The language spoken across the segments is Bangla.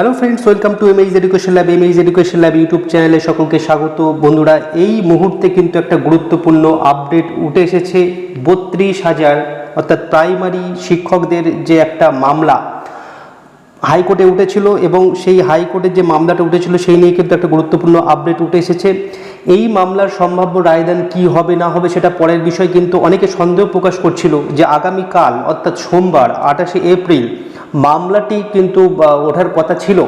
Hello friends welcome to image education lab image education lab YouTube চ্যানেলে সকলকে স্বাগত। বন্ধুরা, এই মুহূর্তে কিন্তু একটা গুরুত্বপূর্ণ আপডেট উঠে এসেছে। বত্রিশ হাজার, অর্থাৎ প্রাইমারি শিক্ষকদের যে একটা মামলা হাইকোর্টে উঠেছিল এবং সেই হাইকোর্টের যে মামলাটা উঠেছিল সেই নিয়ে কিন্তু একটা গুরুত্বপূর্ণ আপডেট উঠে এসেছে। এই মামলার সম্ভাব্য রায়দান কি হবে, না হবে সেটা পরের বিষয়, কিন্তু অনেকে সন্দেহ প্রকাশ করছিল যে আগামীকাল, অর্থাৎ সোমবার, আঠাশে এপ্রিল মামলাটি কিন্তু ওঠার কথা ছিল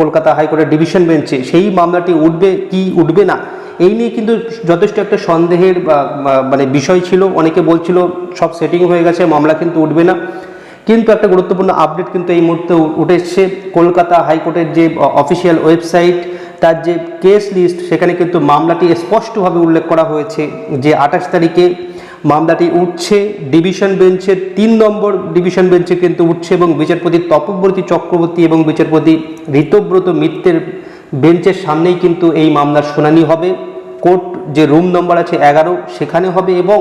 কলকাতা হাইকোর্টের ডিভিশন বেঞ্চে, সেই মামলাটি উঠবে কি উঠবে না, এই নিয়ে কিন্তু যথেষ্ট একটা সন্দেহের মানে বিষয় ছিল। অনেকে বলছিল সব সেটিং হয়ে গেছে, মামলা কিন্তু উঠবে না। কিন্তু একটা গুরুত্বপূর্ণ আপডেট কিন্তু এই মুহূর্তে উঠে এসছে কলকাতা হাইকোর্টের যে অফিসিয়াল ওয়েবসাইট তার যে কেস লিস্ট সেখানে কিন্তু মামলাটি স্পষ্টভাবে উল্লেখ করা হয়েছে যে আঠাশ তারিখে মামলাটি উঠছে, ডিভিশন বেঞ্চের তিন নম্বর ডিভিশন বেঞ্চে কিন্তু উঠছে এবং বিচারপতি তপব্রতী চক্রবর্তী এবং বিচারপতি ঋতব্রত মিত্রের বেঞ্চের সামনেই কিন্তু এই মামলার শুনানি হবে। কোর্ট যে রুম নম্বর আছে এগারো, সেখানে হবে এবং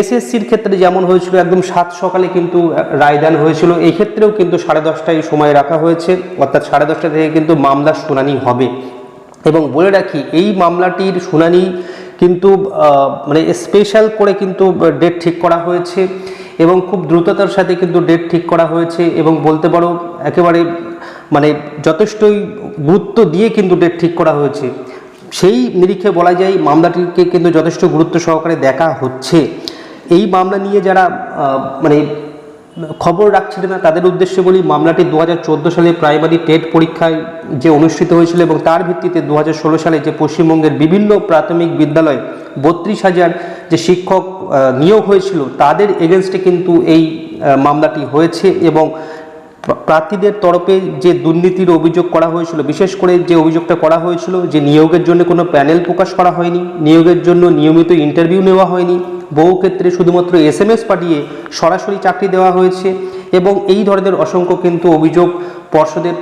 এসএসসির ক্ষেত্রে যেমন হয়েছিল, একদম সাত সকালে কিন্তু রায়দান হয়েছিল। এই ক্ষেত্রেও কিন্তু সাড়ে দশটায় সময় রাখা হয়েছে, অর্থাৎ সাড়ে দশটা থেকে কিন্তু মামলার শুনানি হবে। এবং বলে রাখি, এই মামলাটির শুনানি কিন্তু মানে স্পেশাল করে কিন্তু ডেট ঠিক করা হয়েছে এবং খুব দ্রুততার সাথে কিন্তু ডেট ঠিক করা হয়েছে এবং বলতে পারো একেবারে মানে যথেষ্টই গুরুত্ব দিয়ে কিন্তু ডেট ঠিক করা হয়েছে। সেই নিরিখে বলা যায় মামলাটিকে কিন্তু যথেষ্ট গুরুত্ব সহকারে দেখা হচ্ছে। এই মামলা নিয়ে যারা মানে খবর রাখছিল না, তাদের উদ্দেশ্যে বলি মামলাটি দু হাজার চোদ্দ সালে প্রাইমারি টেট পরীক্ষায় যে অনুষ্ঠিত হয়েছিল এবং তার ভিত্তিতে দু হাজার ষোলো সালে যে পশ্চিমবঙ্গের বিভিন্ন প্রাথমিক বিদ্যালয় বত্রিশ হাজার যে শিক্ষক নিয়োগ হয়েছিল, তাদের এগেনস্টে কিন্তু এই মামলাটি হয়েছে এবং প্রার্থীদের তরফে যে দুর্নীতির অভিযোগ করা হয়েছিল, বিশেষ করে যে অভিযোগটা করা হয়েছিল যে নিয়োগের জন্য কোনো প্যানেল প্রকাশ করা হয়নি, নিয়োগের জন্য নিয়মিত ইন্টারভিউ নেওয়া হয়নি, বহু ক্ষেত্রে শুধুমাত্র এস এম এস পাঠিয়ে সরাসরি চাকরি দেওয়া হয়েছে এবং এই ধরনের অসংখ্য কিন্তু অভিযোগ পর্ষদের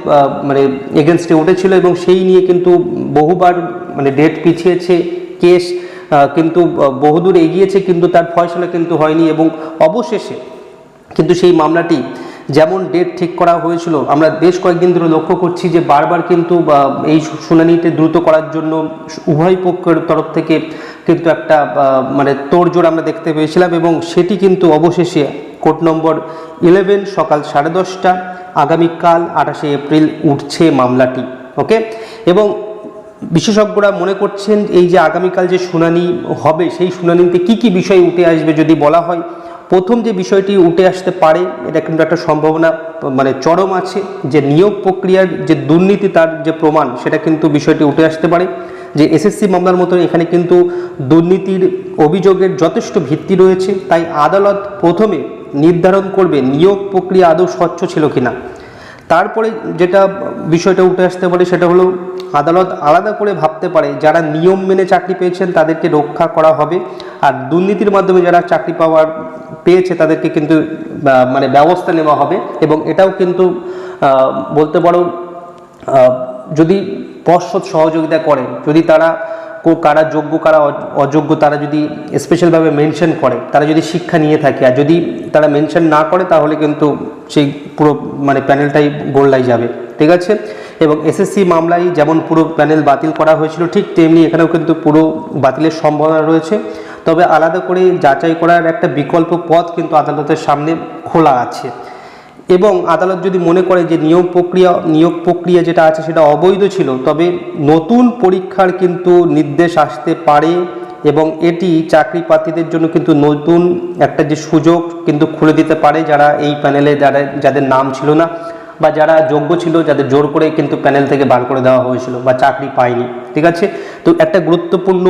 মানে এগেনস্টে উঠেছিল এবং সেই নিয়ে কিন্তু বহুবার মানে ডেট পিছিয়েছে কেস কিন্তু বহুদূর এগিয়েছে কিন্তু তার ফয়সলা কিন্তু হয়নি এবং অবশেষে কিন্তু সেই মামলাটি যেমন ডেট ঠিক করা হয়েছিল, আমরা বেশ কয়েকদিন ধরে লক্ষ্য করছি যে বারবার কিন্তু এই শুনানিতে দ্রুত করার জন্য উভয় পক্ষের তরফ থেকে কিন্তু একটা মানে তোড়জোড় আমরা দেখতে পেয়েছিলাম এবং সেটি কিন্তু অবশেষে কোর্ট নম্বর ইলেভেন সকাল সাড়ে দশটা, আগামীকাল আঠাশে এপ্রিল উঠছে মামলাটি, ওকে? এবং বিশেষজ্ঞরা মনে করছেন এই যে আগামীকাল যে শুনানি হবে, সেই শুনানিতে কি কি বিষয় উঠে আসবে যদি বলা হয় প্রথম যে বিষয়টি উঠে আসতে পারে, এটা কিন্তু একটা সম্ভাবনা মানে চরম আছে যে নিয়োগ প্রক্রিয়ার যে দুর্নীতি তার যে প্রমাণ, সেটা কিন্তু বিষয়টি উঠে আসতে পারে। যে এসএসসি মামলার মতো এখানে কিন্তু দুর্নীতির অভিযোগের যথেষ্ট ভিত্তি রয়েছে, তাই আদালত প্রথমে নির্ধারণ করবে নিয়োগ প্রক্রিয়া আদৌ স্বচ্ছ ছিল কিনা। তারপরে যেটা বিষয়টা উঠে আসতে পারে, সেটা হলো আদালত আলাদা করে ভাবতে পারে যারা নিয়ম মেনে চাকরি পেয়েছেন তাদেরকে রক্ষা করা হবে, আর দুর্নীতির মাধ্যমে যারা চাকরি পাওয়ার পেয়েছে তাদেরকে কিন্তু মানে ব্যবস্থা নেওয়া হবে এবং এটাও কিন্তু বলতে পারো যদি পর্ষদ সহযোগিতা করে, যদি তারা কারা যোগ্য, কারা অযোগ্য, তারা যদি স্পেশালভাবে মেনশন করে, তারা যদি শিক্ষা নিয়ে থাকে, আর যদি তারা মেনশন না করে, তাহলে কিন্তু সেই পুরো মানে প্যানেলটাই গোল্লাই যাবে, ঠিক আছে? এবং এসএসসি মামলায় যেমন পুরো প্যানেল বাতিল করা হয়েছিল, ঠিক তেমনি এখানেও কিন্তু পুরো বাতিলের সম্ভাবনা রয়েছে। তবে আলাদা করে যাচাই করার একটা বিকল্প পথ কিন্তু আদালতের সামনে খোলা আছে। এবং আদালত যদি মনে করে যে নিয়োগ প্রক্রিয়া নিয়োগ প্রক্রিয়া যেটা আছে সেটা অবৈধ ছিল, তবে নতুন পরীক্ষার কিন্তু নির্দেশ আসতে পারে এবং এটি চাকরি প্রার্থীদের জন্য কিন্তু নতুন একটা যে সুযোগ কিন্তু খুলে দিতে পারে যারা এই প্যানেলে যারা, যাদের নাম ছিল না। বা যারা যোগ্য ছিল যাদের জোর করে কিন্তু প্যানেল থেকে বার করে দেওয়া হয়েছিল বা চাকরি পায়নি, ঠিক আছে? তো একটা গুরুত্বপূর্ণ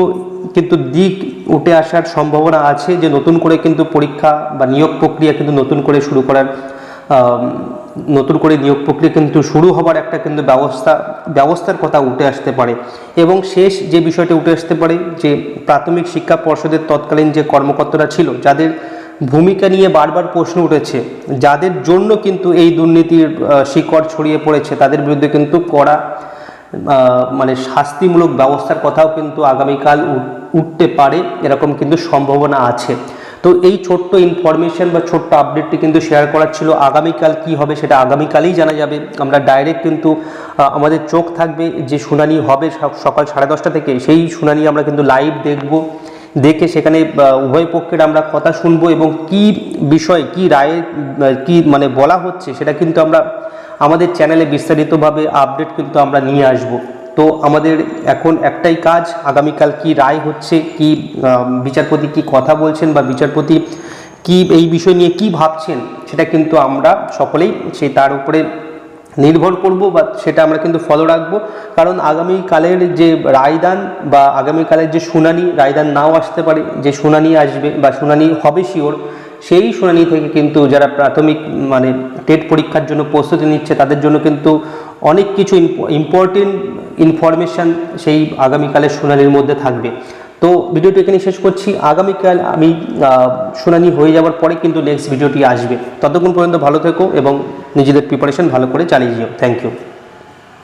কিন্তু দিক উঠে আসার সম্ভাবনা আছে যে নতুন করে কিন্তু পরীক্ষা বা নিয়োগ প্রক্রিয়া কিন্তু নতুন করে শুরু করার নতুন করে নিয়োগ প্রক্রিয়া কিন্তু শুরু হবার একটা কিন্তু ব্যবস্থা, ব্যবস্থার কথা উঠে আসতে পারে। এবং শেষ যে বিষয়টি উঠে আসতে পারে যে প্রাথমিক শিক্ষা পর্ষদের তৎকালীন যে কর্মকর্তারা ছিল, যাদের ভূমিকা নিয়ে বারবার প্রশ্ন উঠেছে, যাদের জন্য কিন্তু এই দুর্নীতির শিকড় ছড়িয়ে পড়েছে, তাদের বিরুদ্ধে কিন্তু কড়া মানে শাস্তিমূলক ব্যবস্থার কথাও কিন্তু আগামীকাল উঠ- উঠতে পারে, এরকম কিন্তু সম্ভাবনা আছে। তো এই ছোট্ট ইনফরমেশন বা ছোট্ট আপডেটটি কিন্তু শেয়ার করার ছিল, আগামীকাল কি হবে সেটা আগামীকালেই জানা যাবে। আমরা ডাইরেক্ট কিন্তু আমাদের চোখ থাকবে যে শুনানি হবে সকাল সাড়ে দশটা থেকে, সেই শুনানি আমরা কিন্তু লাইভ দেখব। দেখে সেখানে উভয় পক্ষের আমরা কথা শুনব এবং কি বিষয়, কি রায়ে, কি মানে বলা হচ্ছে সেটা কিন্তু আমরা আমাদের চ্যানেলে বিস্তারিতভাবে আপডেট কিন্তু আমরা নিয়ে আসব। তো আমাদের এখন একটাই কাজ, আগামীকাল কি রায় হচ্ছে, কি বিচারপতি কি কথা বলছেন বা বিচারপতি কি এই বিষয় নিয়ে কি ভাবছেন সেটা কিন্তু আমরা সকলেই সেই তার উপরে নির্ভর করব বা সেটা আমরা কিন্তু ফলো রাখব। কারণ আগামীকালের যে রায়দান বা আগামীকালের যে শুনানি, রায়দান নাও আসতে পারে, যে শুনানি আসবে বা শুনানি হবে শিওর সেই শুনানি থেকে কিন্তু যারা প্রাথমিক মানে টেট পরীক্ষার জন্য প্রস্তুতি নিচ্ছে, তাদের জন্য কিন্তু অনেক কিছু ইম্পর্টেন্ট ইনফরমেশান সেই আগামীকালের শুনানির মধ্যে থাকবে। তো ভিডিওটি এখানে শেষ করছি। আগামীকাল আমি শুনানি হয়ে যাওয়ার পরে কিন্তু নেক্সট ভিডিওটি আসবে। ততক্ষণ পর্যন্ত ভালো থেকো এবং নিজেদের প্রিপারেশন ভালো করে চালিয়ে যেও। Thank you